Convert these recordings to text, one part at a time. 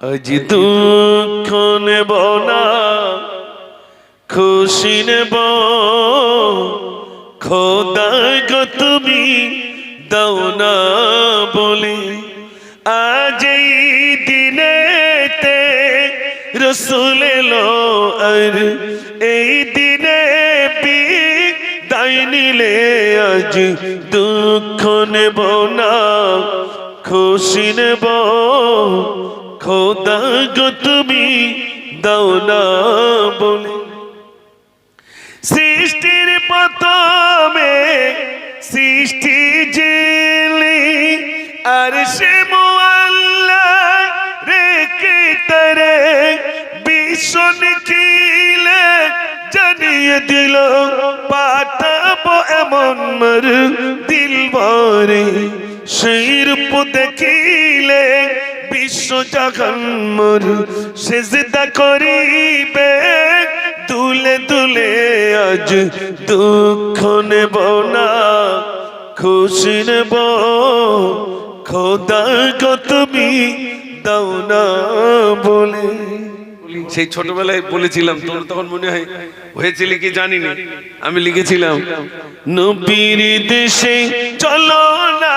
আজ দুঃখ নেব না, খুশি নেব। খোদা গো তুমি দাও না বলে, আজ এই দিনেতে রসুল এলো আর এই দিনে বিদায় নিলে আজ দুঃখ নেব না, খুশি নেব। খোদা গো তুমি দাও না বলে। সৃষ্টির প্রথমে সৃষ্টি জেলি, আর সে রেখে তারে ভীষণ কিলে জানিয়ে দিল, পাঠাবো এমন মর দিল ভরে সেই রূপ দেখিলে যখন মোর সেজদা করিবে, দুলে দুলে আজ দুঃখ নেব না খুশি নেব খোদা তুমি দাও না বলে। সেই ছোটবেলায় বলেছিলাম তোর তখন মনে হয় হয়েছিল কি জানি না আমি লিখেছিলাম, নবীর দেশে চলো না।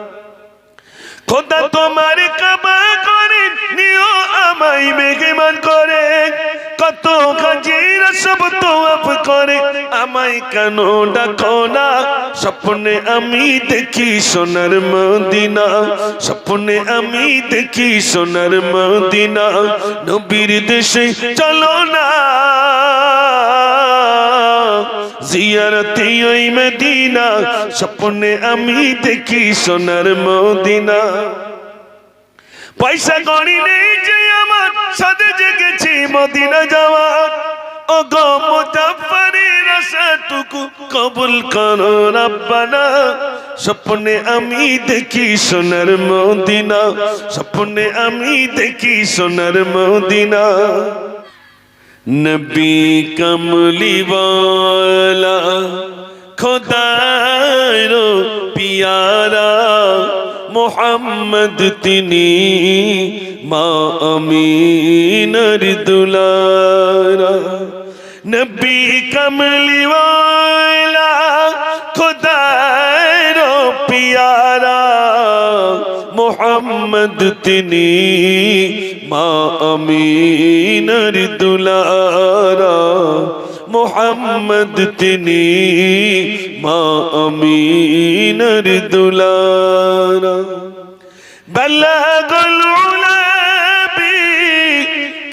খোদা তোমার কাবা করে, নিও আমায় মেঘমান করে। কত কাজের সব তো আপ করে, আমায় কেন ডাকো না? স্বপ্নে আমি দেখি সোনার মদিনা, স্বপ্নে আমি দেখি সোনার মদিনা। নবীর দেশে চলো না। জিয়ারতে ওই মদিনা, স্বপ্নে আমি দেখি সোনার মদিনা। পয়সা গড়ি নেই যে আমার সাথে জেগেছি মদিনা যাওয়ার। ও গো মুজাফফরের আশাটুকু কবুল করো রাব্বানা, স্বপ্নে আমি দেখি সোনার মদিনা, স্বপ্নে আমি দেখি সোনার মদিনা। নবী কমলিওয়ালা খোদার পিয়ারা মোহাম্মদ তিনি মা আমিনার দুলারা নবী কমলিওয়ালা খোদার মোহাম্মদ তিনি মা আমিনার দুলারা। মোহাম্মদ তিনি মা আমিনার দুলারা। বলগুল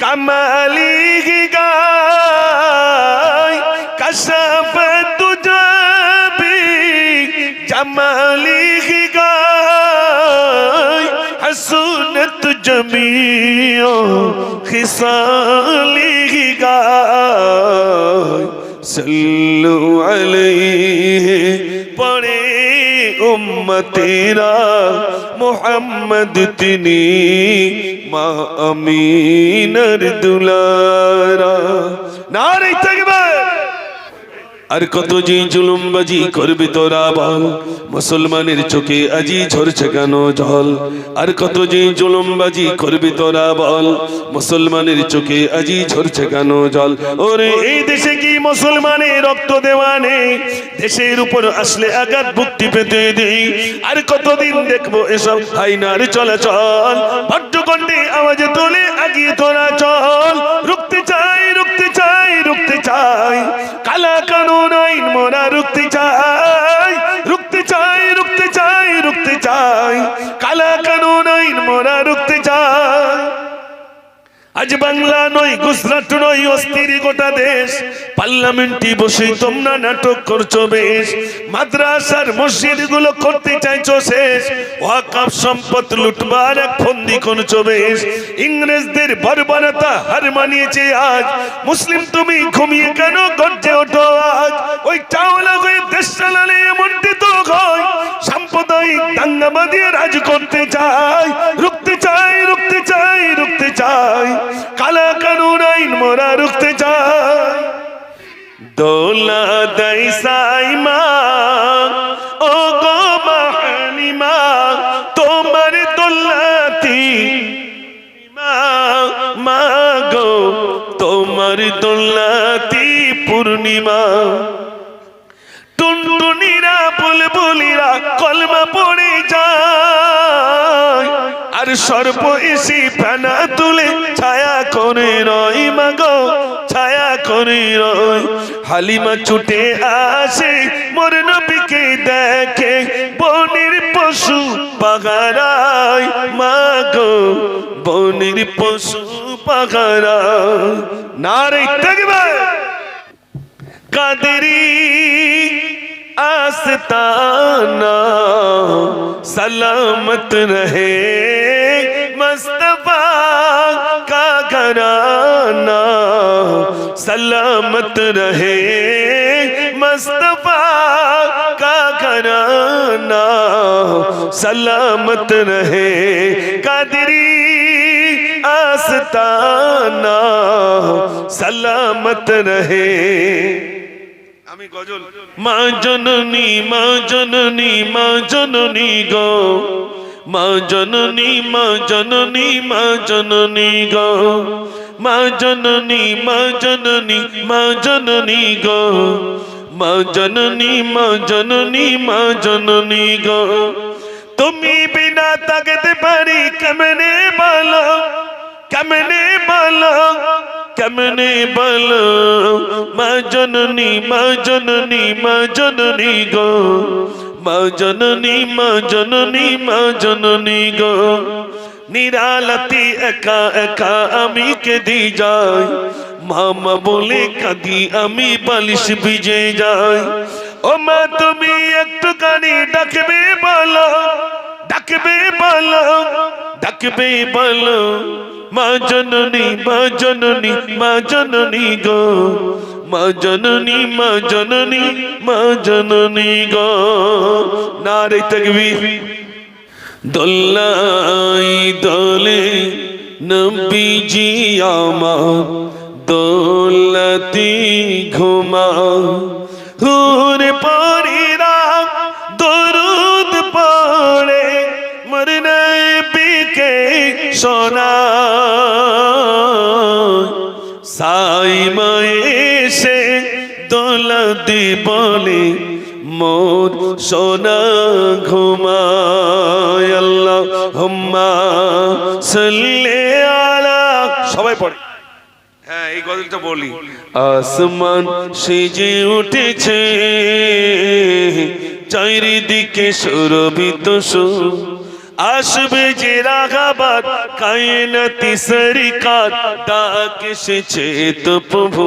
কমালিহি গায় কশফত তুজাবি জমালিহি গায়। جميع خصاله گائے صلو علیہ پڑے امتینا محمد تنی ما امینر دلارا نعرہ تکبر আর কত যে জুলুমবাজি করবি তোরা বল? মুসলমানের চোখে আজি ঝরছে কেন জল? আর কত যে জুলুমবাজি করবি তোরা বল? মুসলমানের চোখে আজি ঝরছে কেন জল? ওরে, এই দেশে কি মুসলমানের রক্ত দেওয়া নেই? দেশের উপর আসলে আঘাত মুক্তি পেতে দেই আর কতদিন দেখব এসব হাইনার চলাচল? ভট্টকণ্ঠে আওয়াজে তোলে আগিয়ে তোরা চল। রুখতে চাই, রুখতে রুখতে চাই। কালা কানুন আইন মোরা রুখতে চাই। আজ বাংলা নয়, গুজরাট নয়, অস্থির গোটা দেশ। পার্লামেন্টে বসে তোমরা নাটক করছ বেশ। মাদ্রাসার মসজিদগুলো করতে চাইছো শেষ। ওয়াকাফ সম্পদ লুটবার এক ফন্দি করছ বেশ। ইংরেজদের বর্বরতা হার মানিয়েছে আজ। মুসলিম তুমি ঘুমিয়ে কেন গর্জে ওঠো আজ? ওই চাওলা হয়ে দেশ চালালে এমনটি তো হয়। সাম্প্রদায়িক দাঙ্গা বাঁধিয়ে রাজ করতে চায় রুখতে চাই রুখতে চাই রুখতে চাই। কালা কানুন আইন, মোরা রুখতে চাই। দোলা দাই সাইমা ও গো মাহানিমা তোমার দোলাতি মা গো, তোমার দোলাতি পূর্ণিমা। সর্প এসে ফেনা তুলে ছায়া করে রয় মাগো ছায়া করে রয় হালিমা ছুটে আসে মোর নবীকে দেখে বনের পশু পাগারায় মাগো বনের পশু পাগারায় নারে থাকবে কাদরি आस्ताना सलामत रहे مصطفیٰ کا گھرانہ سلامت رہے مصطفیٰ کا گھرانہ سلامت رہے قادری آستانہ سلامت رہے আমি গজল মা জননী মা জননী মা জননী গো মা জননী মা জননী মা জননী গো। মা জননী মা জননী মা জননী গো। মা জননী মা জননী মা জননী গো। তুমি বিনা তাকতে পারি কেমনে বলো কেমনে বলো কেমনে বলো? মা জননী মা জননী মা জননী গো। মা জননী মা জননী মা জননী গো। নিরালতি একা একা আমি কেঁদে যাই। মামা বলে কাঁদি, আমি বালিশ ভিজে যাই। ও মা, তুমি একটু একটুখানি ডাকবে বলো ডাকবে বলো ডাকবে বলো। মা জননী মা জননী মা জননী গো। মা জননী মা জননী মা জননী গো। নারে তকবীর। দোল্লাই দোলে নবীজি আমার, দোলতি ঘুমা। হুর পরিরা দরুদ পড়ে মরনে বিকে সোনা সাই মায়েসে দোলতি বলে মোর সোনা ঘুমায় আল্লাহ হুম্মা সাল্লি আলা সবাই পড়ে। হ্যাঁ এই গজলটা বলি। আসমান সেজে উঠেছে চারিদিকে সুরভিত সুর। আসবে যে রাগাবার কায়নাতি সরকার ডাক এসেছে তো প্রভু।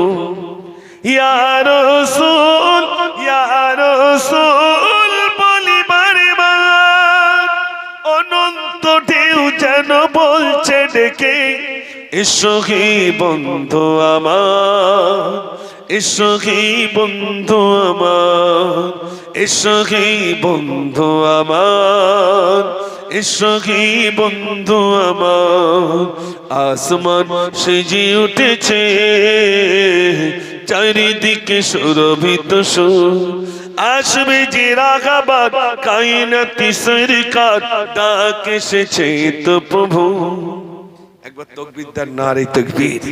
ইয়া রাসূল ইয়া রাসূল, বলি বারে অনন্ত ঢেউ যেন বলছে ডেকে, এসো হে বন্ধু আমার, এসো হে বন্ধু আমার, এসো হে বন্ধু আমার, এসো বন্ধু আমার। আসমান সেজে উঠেছে চারিদিকে সুরভিত সুর। আসবে যে রাগাবাদ কাইনাতি সরকার ডাক এসেছে তো প্রভু। একবার তকবীর নারী নারে তকবীর।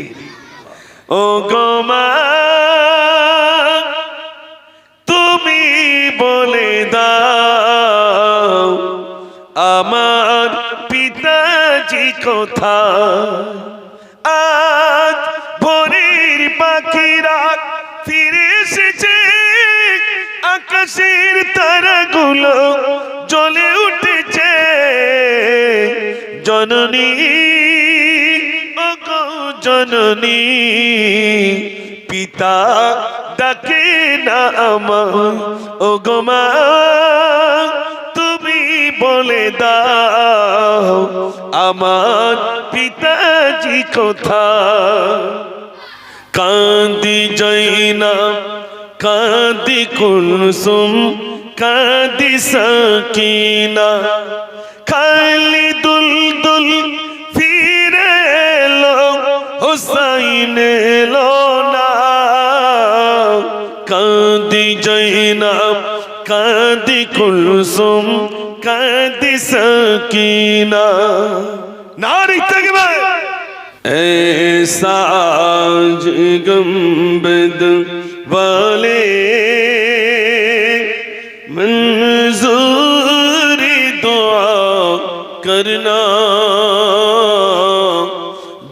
ও গোমা তুমি বলে দাও আমার পিতাজি কোথায়? আকাশের তারাগুলো জ্বলে উঠেছে। জননী জননী, পিতা ডাকে না আমার। ও গোমা তুমি বলে দাও, আমার পিতাজি কোথা কান্দি জৈনা কান্দি কুলসুম কান্দি সকিনা খালি দুল দুল ফিরে এলো হুসাইন এলো না কান্দি জৈনা কান্দি কুলসুম কান্দি সকিনা নারী তকবীর ऐसा आज गम्बद वाले मंजूरी दुआ करना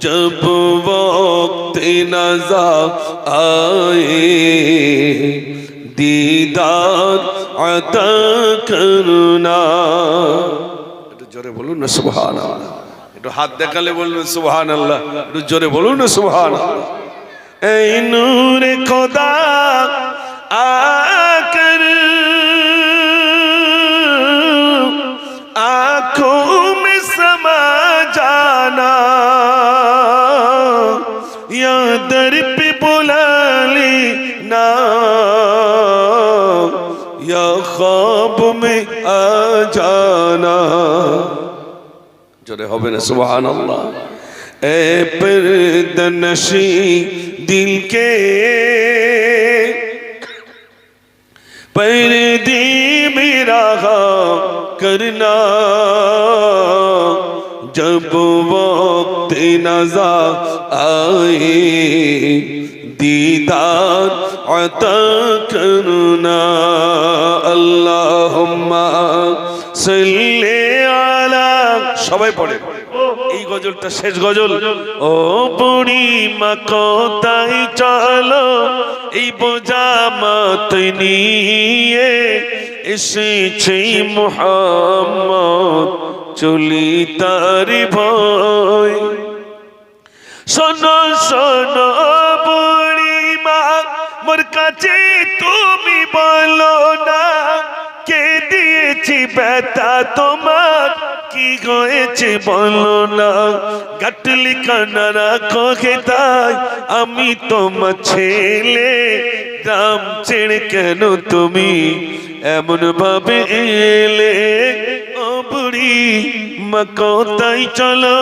जब वक्त नजा आए दीदार अता करना একটু জোরে বলুন না সুবহানাল্লাহ একটু হাত দেখালে বলুন সুবহান আল্লাহ একটু জোরে বলুন না সুবহান এই নূরে খোদা জোরে হবে না সুবহান আল্লাহ এ পরদনশি দিল কে पर्दी मेरा करना जब वक्त नजा आए दीदार अता करना अल्लाहुम्मा सल्ली আলা সবাই পড়ে। এই গজলটা শেষ গজল। ও বুড়ি মা, কোথায় চলো? এই বোঝা মাত নিয়ে এসেছে মোহাম্মদ চলি তার ভয়। শোনো শোনো বুড়ি মা, মোর কাছে তুমি বলো না, কে দিয়েছি ব্যথা তোমার? কি হয়েছে বলো না? গাটলি কানা রাখো তাই, আমি তোমার ছেলে। দাম ছেড়ে কেন তুমি? এমন ভাবে এলে, ও বুড়ি মা কোথায় চলো?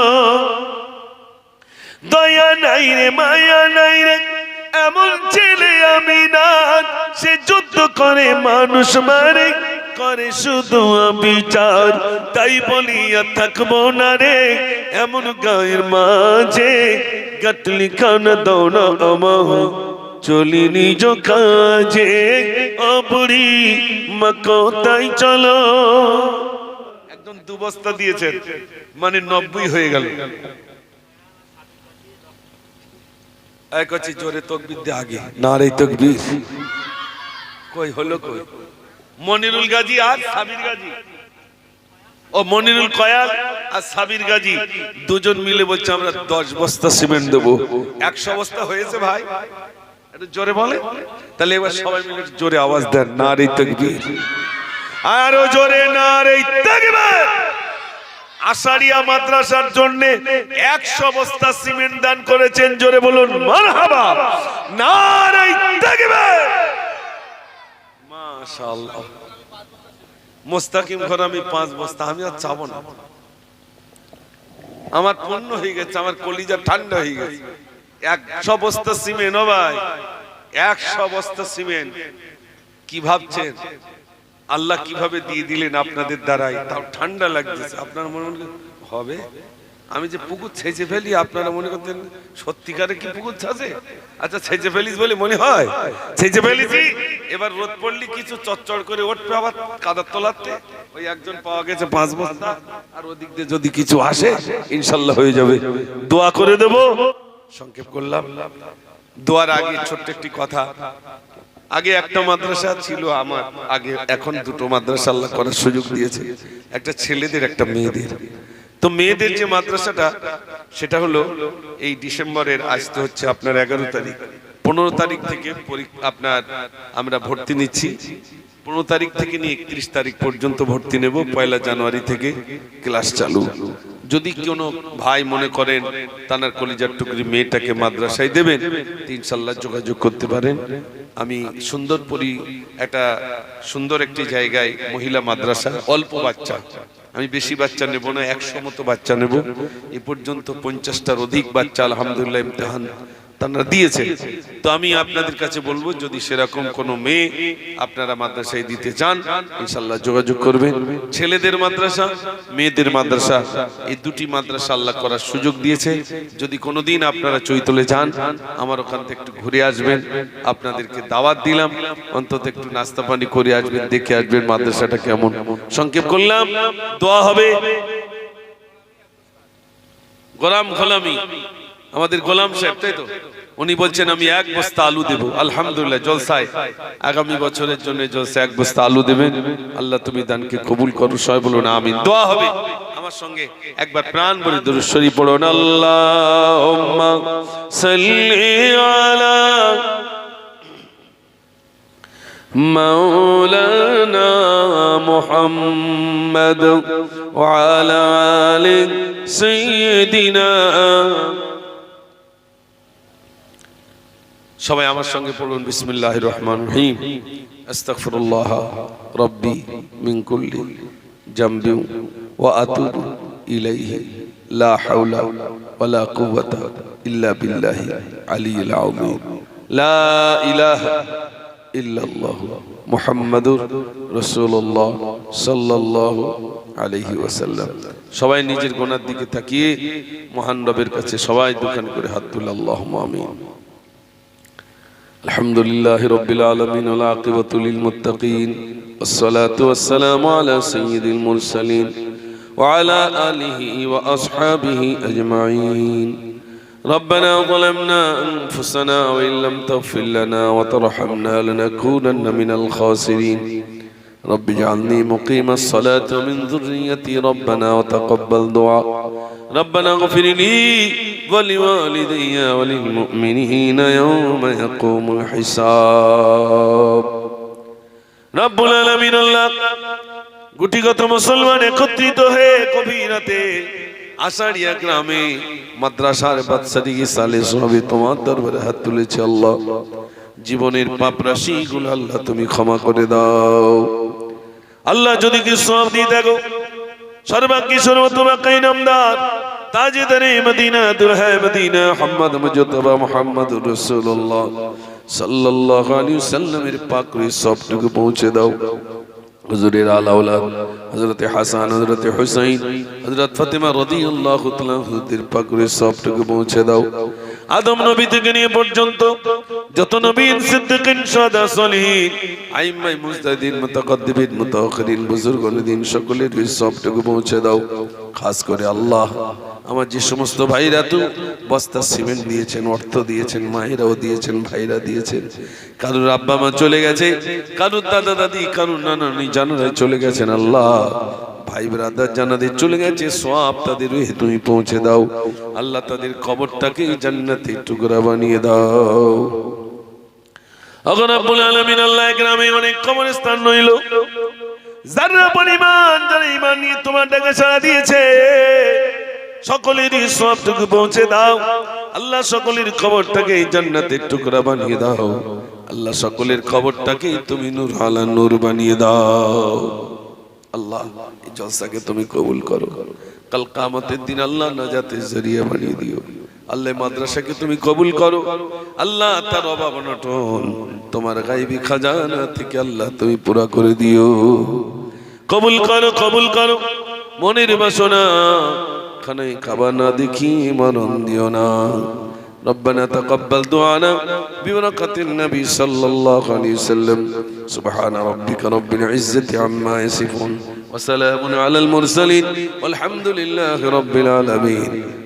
দয়া নাই রে, মায়া নাই রে, এমন ছেলে আমি না। সে যুদ্ধ করে মানুষ মারে করে শুধু বিচার তাই বলিয়া থাকব না রে। এমন গায়ের মাঝে গাটলি খান দৌড়া আমা চলি নিজ কাজে। অবরি মকোতাই চলো? একদম দুবস্তা দিয়েছেন মানে নব্বই হয়ে গেল। এক আছে জোরে তকবির দে আগে। নারে তকবির। কই হলো কই? মনিরুল গাজী আর সাবির গাজী। ও মনিরুল কয়াল আর সাবির গাজী। দুজন মিলে বলছে, আমরা দশ বস্তা সিমেন্ট দেবো। একশো বস্তা হয়েছে ভাই। জোরে বলে। তাহলে এবার সবাই মিলে জোরে আওয়াজ দেন, নারে তকবির। আরও জোরে, নারে তকবির! আষাঢ়িয়া মাদ্রাসার জন্য একশো বস্তা সিমেন্ট দান করেছেন। জোরে বলুন, মারহাবা! নারাই থাকবে মাশাআল্লাহ। ঘর আমি পাঁচ বস্তা, আমি আর চাবো না। আমার পণ্য হয়ে গেছে, আমার কলিজা ঠান্ডা হয়ে গেছে। একশো বস্তা সিমেন্ট, ও ভাই। একশো বস্তা সিমেন্ট। কি ভাবছেন? আল্লাহ কীভাবে দিয়ে দিলেন আপনাদের দ্বারাই? তাও ঠান্ডা লাগতেছে। আপনার মনে হবে? আমি যে পুকুর ছেঁচে ফেলি, আপনারা মনে করতেন সত্যিকারে কি পুকুর ছাঁচে? আচ্ছা ছেঁচে ফেলিস বলে মনে হয়? ছেঁচে ফেলিছি এবার রোদ পড়লি, কিছু চচ্চড় করে উঠবে আবার কাদার তোলাতে? ওই একজন পাওয়া গেছে পাঁচ বস্তা। আর ওদিক দিয়ে যদি কিছু আসে, ইনশাল্লাহ হয়ে যাবে। দোয়া করে দেব। সংক্ষেপ করলাম। দোয়ার আগে ছোট্ট একটি কথা। আগে একটা মাদ্রাসা ছিল আমার। আগে, এখন দুটো মাদ্রাসা আল্লাহ করার সুযোগ দিয়েছে। একটা ছেলেদের, একটা মেয়েদের। তো মেয়েদের যে মাদ্রাসাটা সেটা হলো এই ডিসেম্বরের আজ তো হচ্ছে আপনার এগারো তারিখ। পনেরো তারিখ থেকে আপনার আমরা ভর্তি নিচ্ছি। পনেরো তারিখ থেকে নিয়ে একত্রিশ তারিখ পর্যন্ত ভর্তি নেব। পয়লা জানুয়ারি থেকে ক্লাস চালু। যদি কোনো ভাই মনে করেন তানার কলিজার টুকরি মেয়েটাকে মাদ্রাসায় দেবেন ইনশাল্লাহ যোগাযোগ করতে পারেন। আমি সুন্দর পরি একটা সুন্দর একটি জায়গায় মহিলা মাদ্রাসা অল্প বাচ্চা। আমি বেশি বাচ্চা নেব না, একশো মতো বাচ্চা নেব। এ পর্যন্ত পঞ্চাশটার অধিক বাচ্চা, আলহামদুলিল্লাহ, ইমতেহান। তারা দিয়েছে। তো আমি আপনাদের কাছে বলব, যদি সেরকম কোনো মেয়ে আপনারা মাদ্রাসায় দিতে চান ইনশাল্লাহ যোগাযোগ করবেন। ছেলেদের মাদ্রাসা, মেয়েদের মাদ্রাসা, এই দুটি মাদ্রাসা আল্লাহ করার সুযোগ দিয়েছে। যদি কোনোদিন আপনারা চৈতলে যান, আমার ওখান থেকে একটু ঘুরে আসবেন। আপনাদেরকে দাওয়াত দিলাম, অন্তত একটু নাস্তা পানি করে আসবেন, দেখে আসবেন মাদ্রাসাটা কেমন। সংক্ষেপ করলাম, দোয়া হবে। গোলাম গোলামি। আমাদের গোলাম সাহেব তাই তো উনি বলছেন আমি এক বস্তা আলু দেব আলহামদুলিল্লাহ জলসায় আগামী বছরের জন্য জলসা এক বস্তা আলু দেবেন আল্লাহ তুমি দানকে কবুল করো সবাই বলুন আমিন দোয়া হবে আমার সঙ্গে একবার প্রাণ বলে দুরুশ্বরী পড়ুন আল্লাহ সাল্লি আলা مولانا محمد وعلى آل سيدنا সবাই আমার সঙ্গে পড়ুন, বিসমিল্লাহির রহমান রহিম। আস্তাগফিরুল্লাহ রব্বি মিন কুল্লি জামবি ওয়া আতুবু ইলাইহি, লা হাওলা ওয়ালা কুওয়াতা ইল্লা বিল্লাহি আলিয়্যিল আযীম। লা ইলাহা ইল্লাল্লাহ মুহাম্মাদুর রাসূলুল্লাহ সাল্লাল্লাহু আলাইহি ওয়াসাল্লাম। সবাই নিজের গোনার দিকে তাকিয়ে, মহান রবের কাছে সবাই দোকান করে হাত তুলে, আল্লাহুম্মা আমিন। الحمد لله رب العالمين والعاقبة للمتقين والصلاة والسلام على سيد المرسلين وعلى آله وأصحابه أجمعين ربنا ظلمنا أنفسنا وإن لم تغفر لنا وترحمنا لنكونن من الخاسرين رب اجعلني مقيم الصلاة ومن ذريتي ربنا وتقبل دعاء ربنا اغفر لي ولوالدي وللمؤمنين يوم يقوم الحساب রব্বুল আলামিন আল্লাহ গুটিগত মুসলমান একত্রিত হয়ে গভীর রাতে আষাঢ়িয়া গ্রামে মাদ্রাসার বাদশারি সালে সবে তোমার দরবারে হাত তুলেছে আল্লাহ জীবনের পাপ রাশি গুলো আল্লাহ তুমি ক্ষমা করে দাও আল্লাহ যদি কি সব দিয়ে থাকো সর্বাঙ্গী সর্বতমাকাই নামদার তাজেদারে মদিনা দুরহায় মদিনা, মোহাম্মদ মুজতবা মোহাম্মদ রাসূলুল্লাহ। সাল্লাল্লাহু আলাইহি সাল্লামের পাক করে সবটুকু পৌঁছে দাও। হুজুরের আলা আওলাদ হযরত হাসান, হযরত হুসাইন, হযরত ফাতিমা রাদিয়াল্লাহু তাআলা হুজুরের পাক করে সবটুকু পৌঁছে দাও। আদম নবী থেকে নিয়ে পর্যন্ত যত নবীন সিদ্দিকিন, সাদা সলিহিন আইম্মাই মুজতাহিদিন মুতাকাদ্দিমিন মুতাআখিরিন বুজুর্গণ দিন সকলের সবটুকু পৌঁছে দাও। খাস করে আল্লাহ। আমার যে সমস্ত ভাইরা তো বস্তা সিমেন্ট দিয়েছেন, অর্থ দিয়েছেন, মায়েরাও দিয়েছেন, ভাইরা দিয়েছেন। কারুর আব্বা মা চলে গেছে, কারুর দাদা দাদি, কারুর নানা নানি জানারা চলে গেছেন আল্লাহ। ভাই ব্রাদার, জানাদের চলে গেছে, সব তাদের তুমি পৌঁছে দাও। আল্লাহ তাদের কবরটাকে জান্নাতে টুকরা বানিয়ে দাও। এখন আব্বুল আলমিন, আল্লাহ গ্রামে অনেক কবরস্থান রইল। যারা পরিমাণ যারা ইমান নিয়ে তোমার ডাকে সাড়া দিয়েছে। সকলেরই সবটুকু পৌঁছে দাও। আল্লাহ সকলের খবরটাকে জান্নাতের টুকরা বানিয়ে দাও। আল্লাহ সকলের খবরটাকে তুমি নূর, আলা নূর বানিয়ে দাও। আল্লাহ, এই জলসাকে তুমি কবুল করো। কাল কামতের দিন আল্লাহ নাজাতের জরিয়া বানিয়ে দিও। আল্লাহ মাদ্রাসাকে তুমি কবুল করো আল্লাহ তার অভাব অনটন তোমার গাইবি খাজানা থেকে আল্লাহ তুমি পুরা করে দিও কবুল করো কবুল করো মনের বাসনা খানে খাবার না দেখি মরণ দিও না ربنا تقبل دعانا ببركة النبي صلى الله عليه وسلم سبحان ربك رب العزة عما يصفون وسلام على المرسلين والحمد لله رب العالمين